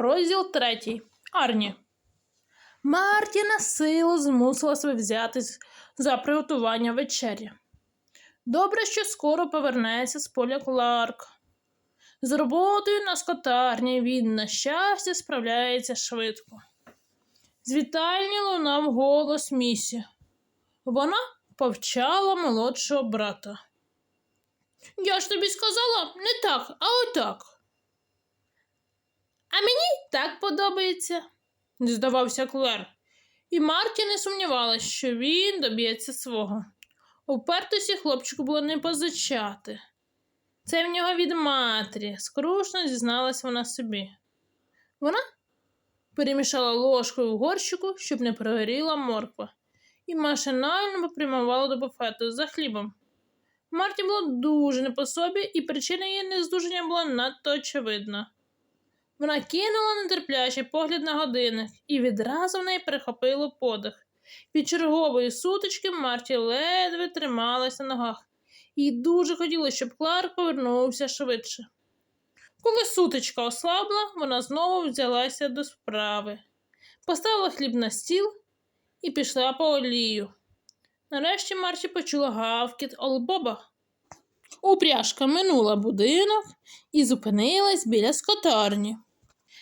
Розділ третій. Арні. Марті на силу змусила себе взятись за приготування вечері. Добре, що скоро повернеться з поля Кларк. З роботою на скотарні він, на щастя, справляється швидко. З вітальні лунав голос Місі. Вона повчала молодшого брата. Я ж тобі сказала не так, а отак. А мені так подобається, здавався Клер. І Марті не сумнівалась, що він доб'ється свого. Упертості хлопчику було не позичати. Це в нього від матері, скрушно зізналась вона собі. Вона перемішала ложкою в горщику, щоб не прогоріла морква, і машинально попрямувала до буфету за хлібом. Марті було дуже не по собі, і причина її нездужання була надто очевидна. Вона кинула нетерплячий погляд на годинник, і відразу в неї перехопило подих. Від чергової сутички Марті ледве трималась на ногах, їй дуже хотілося, щоб Кларк повернувся швидше. Коли сутичка ослабла, вона знову взялася до справи, поставила хліб на стіл і пішла по олію. Нарешті Марті почула гавкіт Олбоба. Упряжка минула будинок і зупинилась біля скотарні.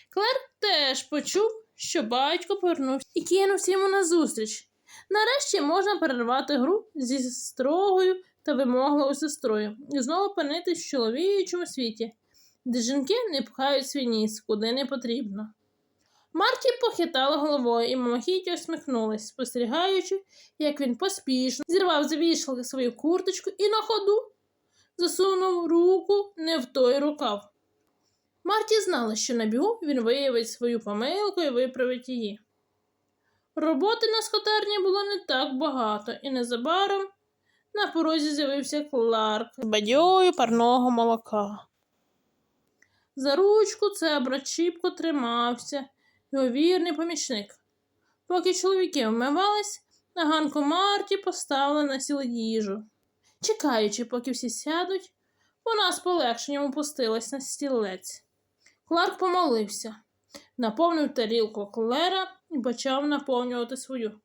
Клер теж почув, що батько повернувся і кинувся йому назустріч. Нарешті можна перервати гру зі строгою та вимогливою сестрою і знову опинитись в чоловічому світі, де жінки не пхають свій ніс, куди не потрібно. Марті похитала головою і мимохідь усміхнулась, спостерігаючи, як він поспішно зірвав з вішалки свою курточку і на ходу засунув руку не в той рукав. Марті знала, що на бігу він виявить свою помилку і виправить її. Роботи на скотарні було не так багато, і незабаром на порозі з'явився Кларк з бадьою парного молока. За ручку цебра чіпко тримався його вірний помічник. Поки чоловіки вмивались, на ганку Марті поставили на сіло їжу. Чекаючи, поки всі сядуть, вона з полегшенням опустилась на стілець. Кларк помолився, наповнив тарілку Клера і почав наповнювати свою.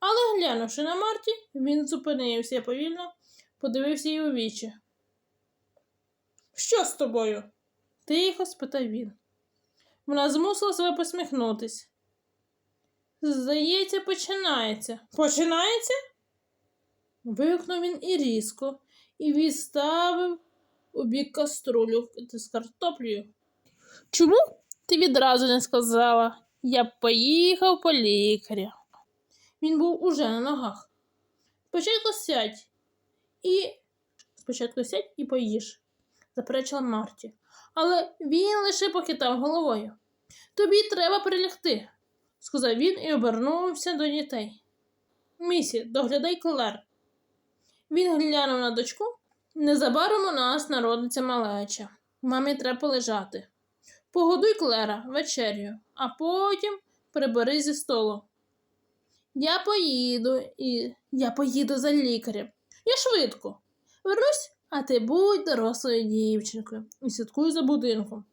Але, глянувши на Марті, він зупинився повільно подивився їй у вічі. Що з тобою? тихо спитав він. Вона змусила себе посміхнутись. Здається, починається. Починається? Вигукнув він і різко, і відставив у бік каструлю з картоплею. Чому ти відразу не сказала? Я поїхав по лікаря. Він був уже на ногах. Спочатку сядь і спочатку сядь і поїж, заперечила Марті. Але він лише похитав головою. Тобі треба прилягти, сказав він і обернувся до дітей. Місі, доглядай Клер. Він глянув на дочку. Незабаром у нас народиться малеча. Мамі треба полежати. Погодуй Клера вечерю, а потім прибери зі столу. Я поїду і я поїду за лікарем. Я швидко. Вернусь, а ти будь дорослою дівчинкою і слідкуй за будинком.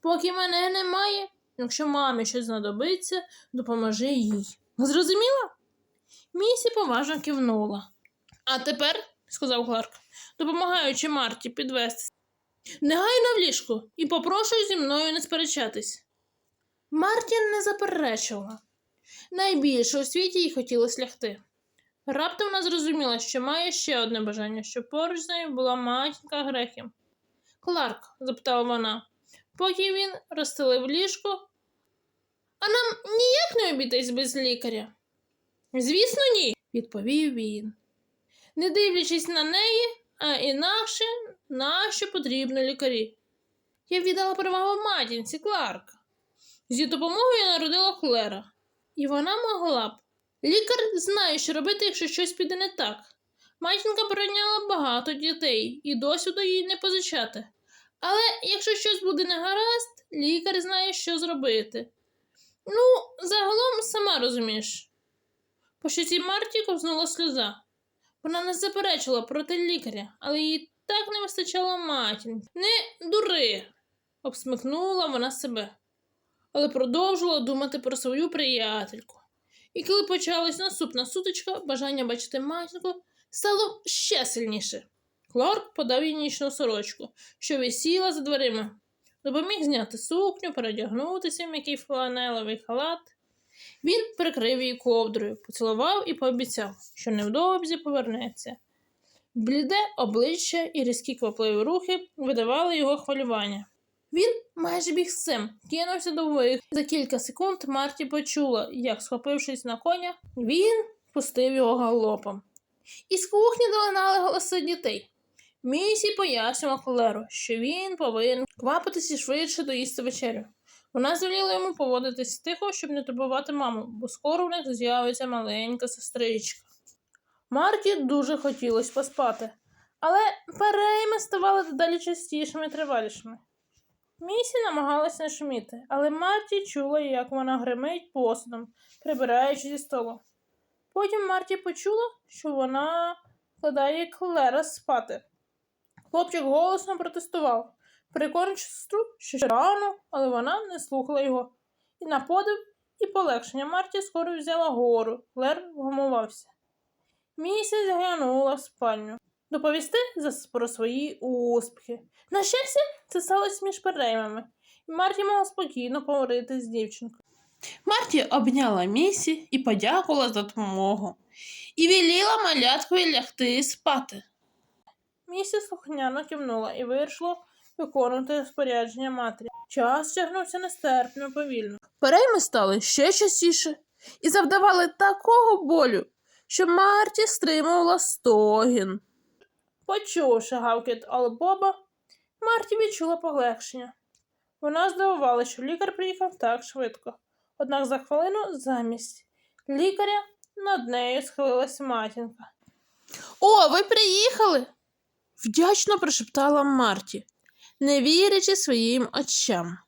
Поки мене немає, якщо мамі щось знадобиться, допоможи їй. Зрозуміла? Місі поважно кивнула. А тепер, сказав Кларк, допомагаючи Марті підвестись, негайно в ліжку і попрошую зі мною не сперечатись. Мартін не заперечувала. Найбільше у світі їй хотілося лягти. Раптом вона зрозуміла, що має ще одне бажання, що поруч з нею була матінка Грехів. Кларк, запитала вона, поки він розстелив ліжко. А нам ніяк не обійтись без лікаря? Звісно, ні, відповів він. Не дивлячись на неї, а інакше, нащо потрібно лікарі. Я віддала перевагу матінці Кларка. З її допомогою я народила Клера, і вона могла б. Лікар знає, що робити, якщо щось піде не так. Матінка прийняла багато дітей і досвіду їй не позичати. Але якщо щось буде негаразд, лікар знає, що зробити. Ну, загалом, сама розумієш. По щоці Марті ковзнула сльоза. Вона не заперечила проти лікаря, але їй так не вистачало матінки. Не дури, обсмикнула вона себе. але продовжувала думати про свою приятельку. І коли почалась наступна сутичка, бажання бачити матінку стало ще сильніше. Кларк подав їй нічну сорочку, що висіла за дверима. Допоміг зняти сукню, передягнутися в м'який фланелевий халат. Він прикрив її ковдрою, поцілував і пообіцяв, що невдовзі повернеться. Бліде обличчя і різкі квапливі рухи видавали його хвилювання. Він майже біг з цим, кинувся до вих. За кілька секунд Марті почула, як, схопившись на коня, він пустив його галопом. Із кухні долинали голоси дітей. Місі пояснювала Клеру, що він повинен квапитися швидше доїсти вечерю. Вона звеліла йому поводитись тихо, щоб не турбувати маму, бо скоро в них з'явиться маленька сестричка. Марті дуже хотілося поспати, але перейми ставали дедалі частішими і тривалішими. Місі намагалась не шуміти, але Марті чула, як вона гримить посудом, прибираючи зі столу. Потім Марті почула, що вона кладає Клера спати. Хлопчик голосно протестував, переконуючи сестру, що ще рано, але вона не слухала його. І на подив і полегшення Марті скоро взяла гору, Клер вгамувався. Місяць заглянула в спальню. Доповісти про свої успіхи. На щастя, це сталося між переймами, і Марті могла спокійно поговорити з дівчинкою. Марті обняла Місі і подякувала за допомогу. І веліла маляткові лягти спати. Місі слухняно кивнула і вирішила виконувати розпорядження матері. Час тягнувся нестерпно повільно. Перейми стали ще частіше і завдавали такого болю, що Марті стримувала стогін. Почувши гавкіт Албоба, Марті відчула полегшення. Вона здивувала, що лікар приїхав так швидко. Однак за хвилину замість лікаря над нею схилилась матінка. О, ви приїхали. вдячно прошептала Марті, не вірячи своїм очам.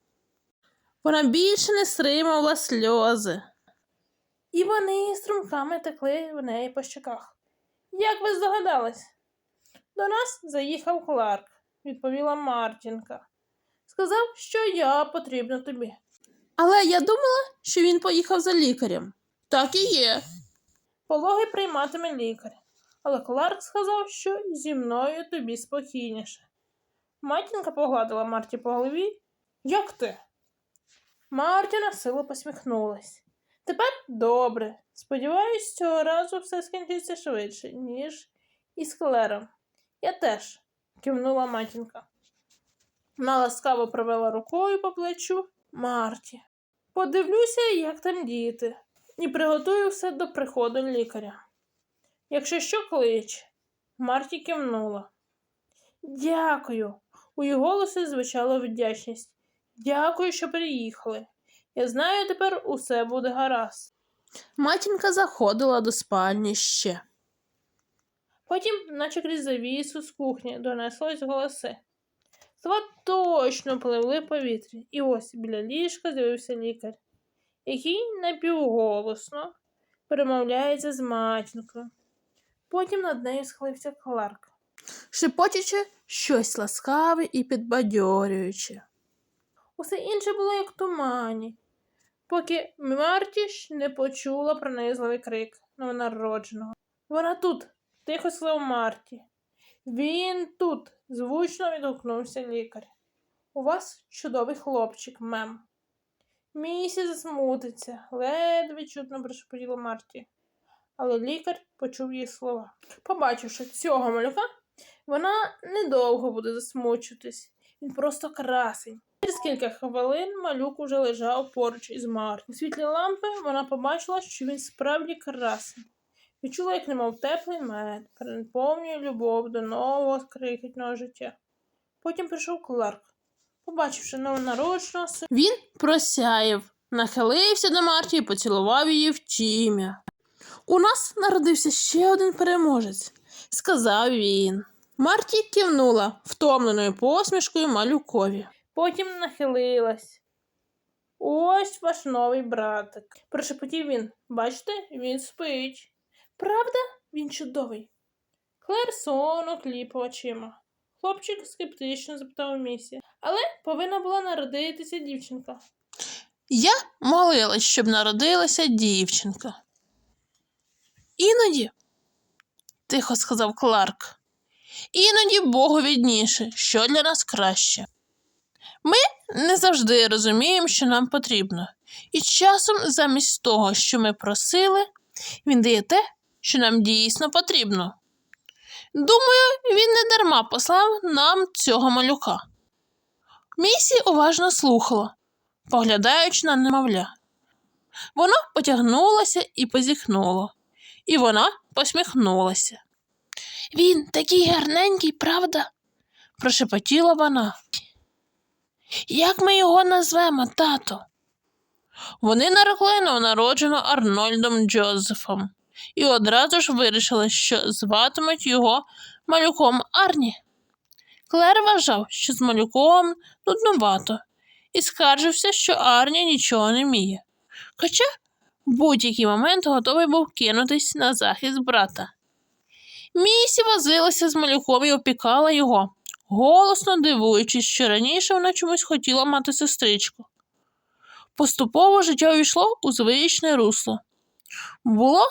Вона більше не стримувала сльози. І вони струмками текли в неї по щоках. Як ви здогадались? До нас заїхав Кларк, відповіла Мартінка. Сказав, що я потрібна тобі. Але я думала, що він поїхав за лікарем. Так і є. Пологи прийматиме лікар. Але Кларк сказав, що зі мною тобі спокійніше. Матінка погладила Марті по голові. Як ти? Марті на посміхнулась. Тепер добре. Сподіваюсь, цього разу все скінчиться швидше, ніж із Клером. Я теж, кивнула матінка. Вона ласкаво провела рукою по плечу Марті. Подивлюся, як там діти, і приготую все до приходу лікаря. Якщо що клич, Марті кивнула. Дякую. У її голосі звучала вдячність. Дякую, що приїхали. Я знаю, тепер усе буде гаразд. Матінка заходила до спальні ще. Потім, наче крізь завісу з кухні, донеслось голоси. Слова точно пливли в повітрі, і ось біля ліжка з'явився лікар, який напівголосно перемовляється з матінкою. Потім над нею схилився Кларк, шепочучи щось ласкаве і підбадьорююче. Усе інше було як тумані, поки Марті ж не почула пронизливий крик новонародженого. Вона тут, тихо сказав Марті. Він тут, звучно відгукнувся лікар. У вас чудовий хлопчик, мем. Місі засмутиться, ледве чутно прошепотіла Марті. Але лікар почув її слова. Побачивши цього малюка, вона недовго буде засмучуватись. Він просто красень. Через кілька хвилин малюк уже лежав поруч із Марті. У світлі лампи вона побачила, що він справді красень. Відчула, як немов теплий мед, переповнює любов до нового крихітного життя. Потім прийшов Кларк. Побачивши новонародженого він просяяв, нахилився до Марті і поцілував її в тім'я. У нас народився ще один переможець, сказав він. Марті кивнула втомленою посмішкою малюкові. Потім нахилилась. Ось ваш новий братик. Прошепотів він. Бачите, він спить. Правда, він чудовий. Клер сонно кліпав очима. Хлопчик скептично запитав місі. Але повинна була народитися дівчинка. Я молилась, щоб народилася дівчинка. Іноді, тихо сказав Кларк, іноді Богу відніше, що для нас краще. Ми не завжди розуміємо, що нам потрібно, і часом замість того, що ми просили, він дає те, що нам дійсно потрібно. Думаю, він не дарма послав нам цього малюка. Місі уважно слухала, поглядаючи на немовля. Воно потягнулося і позіхнуло, і вона посміхнулася. Він такий гарненький, правда? прошепотіла вона. Як ми його назвемо, тато? Вони нарекли новонародженого Арнольдом Джозефом і одразу ж вирішили, що зватимуть його малюком Арні. Клер вважав, що з малюком нудновато, і скаржився, що Арні нічого не вміє. Хоча в будь-який момент готовий був кинутись на захист брата. Місі возилася з малюком і опікала його, голосно дивуючись, що раніше вона чомусь хотіла мати сестричку. Поступово життя увійшло у звичне русло. Було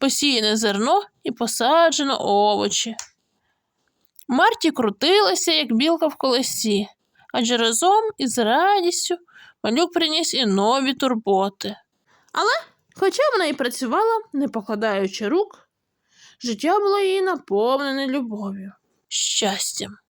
посіяне зерно і посаджено овочі. Марті крутилася, як білка в колесі, адже разом із радістю малюк приніс і нові турботи. Але, хоча вона і працювала, не покладаючи рук, життя було їй наповнене любов'ю, щастям.